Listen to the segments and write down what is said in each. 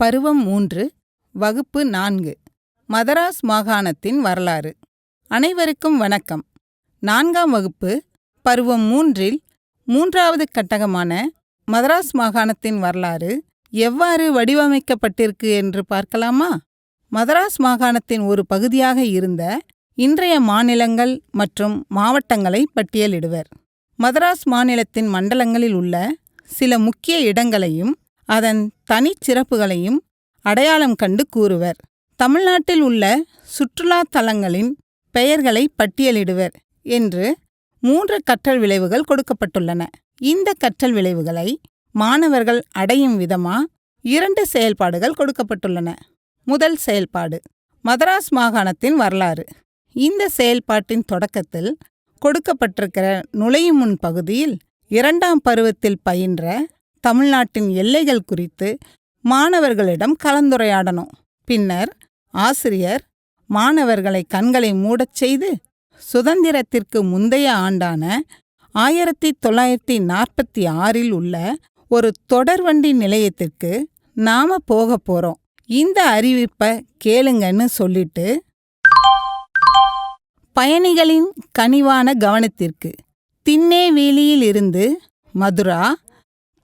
பருவம் மூன்று வகுப்பு நான்கு. மதராஸ் மாகாணத்தின் வரலாறு. அனைவருக்கும் வணக்கம். நான்காம் வகுப்பு பருவம் மூன்றில் மூன்றாவது கட்டகமான மதராஸ் மாகாணத்தின் வரலாறு எவ்வாறு வடிவமைக்கப்பட்டிருக்கு என்று பார்க்கலாமா? மதராஸ் மாகாணத்தின் ஒரு பகுதியாக இருந்த இன்றைய மாநிலங்கள் மற்றும் மாவட்டங்களை பட்டியலிடுவர். மதராஸ் மாநிலத்தின் மண்டலங்களில் உள்ள சில முக்கிய இடங்களையும் அதன் தனிச்சிறப்புகளையும் அடையாளம் கண்டு கூறுவர். தமிழ்நாட்டில் உள்ள சுற்றுலாத் தலங்களின் பெயர்களை பட்டியலிடுவர் என்று மூன்று கற்றல் விளைவுகள் கொடுக்கப்பட்டுள்ளன. இந்த கற்றல் விளைவுகளை மாணவர்கள் அடையும் விதமா இரண்டு செயல்பாடுகள் கொடுக்கப்பட்டுள்ளன. முதல் செயல்பாடு மதராஸ் மாகாணத்தின் வரலாறு. இந்த செயல்பாட்டின் தொடக்கத்தில் கொடுக்கப்பட்டிருக்கிற நுழையும் முன் பகுதியில் இரண்டாம் பருவத்தில் பயின்ற தமிழ்நாட்டின் எல்லைகள் குறித்து மாணவர்களிடம் கலந்துரையாடணும். பின்னர் ஆசிரியர் மாணவர்களை கண்களை மூடச் செய்து சுதந்திரத்திற்கு முந்தைய ஆண்டான ஆயிரத்தி தொள்ளாயிரத்தி நாற்பத்தி ஆறில் உள்ள ஒரு தொடர்வண்டி நிலையத்திற்கு நாம போக போறோம். இந்த அறிவிப்பை கேளுங்கன்னு சொல்லிட்டு பயணிகளின் கனிவான கவனத்திற்கு திண்ணேவேலியில் இருந்து மதுரா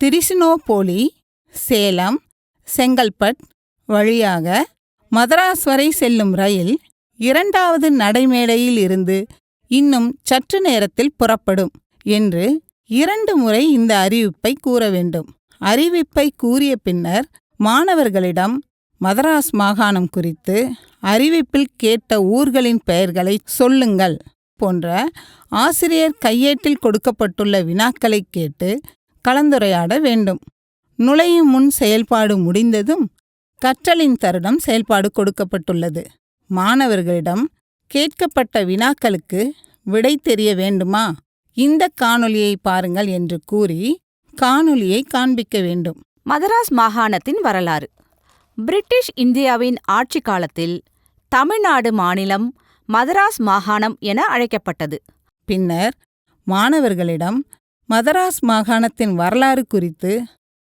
திரிசுனோபோலி சேலம் செங்கல்பட் வழியாக மதராஸ் வரை செல்லும் ரயில் இரண்டாவது நடைமேடையில் இருந்து இன்னும் சற்று நேரத்தில் புறப்படும் என்று இரண்டு முறை இந்த அறிவிப்பை கூற வேண்டும். அறிவிப்பை கூறிய பின்னர் மாணவர்களிடம் மதராஸ் மாகாணம் குறித்து அறிவிப்பில் கேட்ட ஊர்களின் பெயர்களை சொல்லுங்கள் போன்ற ஆசிரியர் கையேட்டில் கொடுக்கப்பட்டுள்ள வினாக்களை கேட்டு கலந்துரையாட வேண்டும். நுழையும் முன் செயல்பாடு முடிந்ததும் கற்றலின் தருணம் செயல்பாடு கொடுக்கப்பட்டுள்ளது. மாணவர்களிடம் கேட்கப்பட்ட வினாக்களுக்கு விடை தெரிய வேண்டுமா? இந்த காணொளியை பாருங்கள் என்று கூறி காணொளியை காண்பிக்க வேண்டும். மதராஸ் மாகாணத்தின் வரலாறு. பிரிட்டிஷ் இந்தியாவின் ஆட்சி காலத்தில் தமிழ்நாடு மாநிலம் மதராஸ் மாகாணம் என அழைக்கப்பட்டது. பின்னர் மாணவர்களிடம் மதராஸ் மாகாணத்தின் வரலாறு குறித்து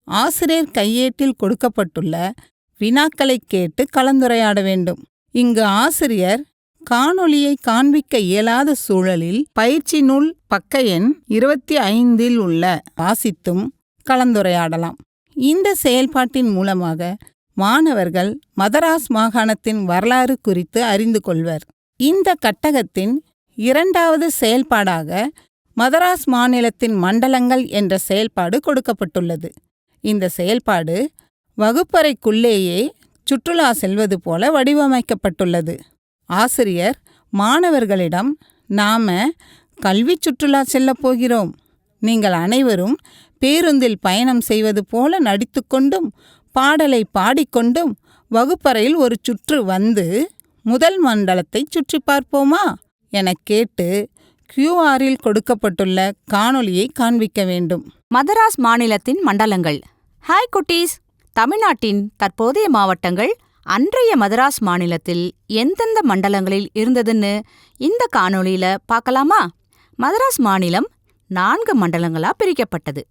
ஆசிரியர் கையேட்டில் கொடுக்கப்பட்டுள்ள வினாக்களை கேட்டு கலந்துரையாட வேண்டும். இங்கு ஆசிரியர் காணொளியை காண்பிக்க இயலாத சூழலில் பயிற்சி நூல் பக்க எண் இருபத்தி ஐந்தில் உள்ள வாசித்தும் கலந்துரையாடலாம். இந்த செயல்பாட்டின் மூலமாக மாணவர்கள் மதராஸ் மாகாணத்தின் வரலாறு குறித்து அறிந்து கொள்வர். இந்த கட்டகத்தின் இரண்டாவது செயல்பாடாக மதராஸ் மாநிலத்தின் மண்டலங்கள் என்ற செயல்பாடு கொடுக்கப்பட்டுள்ளது. இந்த செயல்பாடு வகுப்பறைக்குள்ளேயே சுற்றுலா செல்வது போல வடிவமைக்கப்பட்டுள்ளது. ஆசிரியர் மாணவர்களிடம் நாம கல்வி சுற்றுலா செல்லப் போகிறோம். நீங்கள் அனைவரும் பேருந்தில் பயணம் செய்வது போல நடித்துக்கொண்டும் பாடலை பாடிக்கொண்டும் வகுப்பறையில் ஒரு சுற்று வந்து முதல் மண்டலத்தை சுற்றி பார்ப்போமா? எனக் கேட்டு கியூஆரில் கொடுக்கப்பட்டுள்ள காணொலியை காண்பிக்க வேண்டும். மதராஸ் மாநிலத்தின் மண்டலங்கள். ஹாய் குட்டீஸ். தமிழ்நாட்டின் தற்போதைய மாவட்டங்கள் அன்றைய மதராஸ் மாநிலத்தில் எந்தெந்த மண்டலங்களில் இருந்ததுன்னு இந்த காணொளியில பார்க்கலாமா? மதராஸ் மாநிலம் நான்கு மண்டலங்களா பிரிக்கப்பட்டது.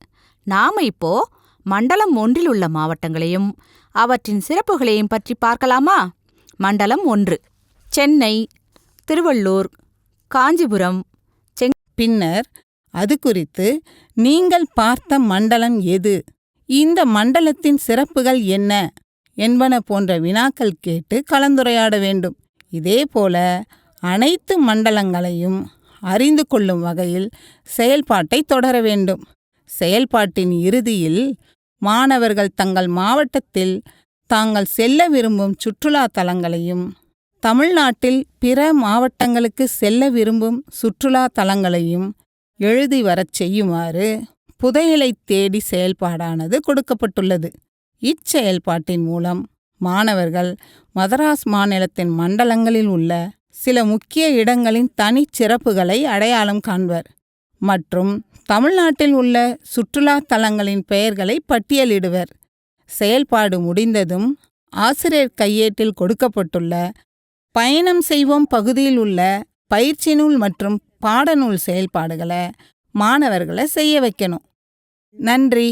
நாம இப்போ மண்டலம் ஒன்றில் உள்ள மாவட்டங்களையும் அவற்றின் சிறப்புகளையும் பற்றி பார்க்கலாமா? மண்டலம் ஒன்று. சென்னை திருவள்ளூர் காஞ்சிபுரம் பின்னர் அது குறித்து நீங்கள் பார்த்த மண்டலம் எது? இந்த மண்டலத்தின் சிறப்புகள் என்ன? என்பன போன்ற வினாக்கள் கேட்டு கலந்துரையாட வேண்டும். இதேபோல அனைத்து மண்டலங்களையும் அறிந்து கொள்ளும் வகையில் செயல்பாட்டை தொடர வேண்டும். செயல்பாட்டின் இறுதியில் மாணவர்கள் தங்கள் மாவட்டத்தில் தாங்கள் செல்ல விரும்பும் சுற்றுலா தலங்களையும் தமிழ்நாட்டில் பிற மாவட்டங்களுக்கு செல்ல விரும்பும் சுற்றுலா தலங்களையும் எழுதி வரச் செய்யுமாறு புதையலை தேடி செயல்பாடானது கொடுக்கப்பட்டுள்ளது. இச்செயல்பாட்டின் மூலம் மாணவர்கள் மதராஸ் மாநிலத்தின் மண்டலங்களில் உள்ள சில முக்கிய இடங்களின் தனிச்சிறப்புகளை அடையாளம் காண்பர் மற்றும் தமிழ்நாட்டில் உள்ள சுற்றுலா தலங்களின் பெயர்களை பட்டியலிடுவர். செயல்பாடு முடிந்ததும் ஆசிரியர் கையேட்டில் கொடுக்கப்பட்டுள்ள பயணம் செய்வோம் பகுதியில் உள்ள பயிற்சி நூல் மற்றும் பாடநூல் செயல்பாடுகளை மாணவர்களை செய்ய வைக்கணும். நன்றி.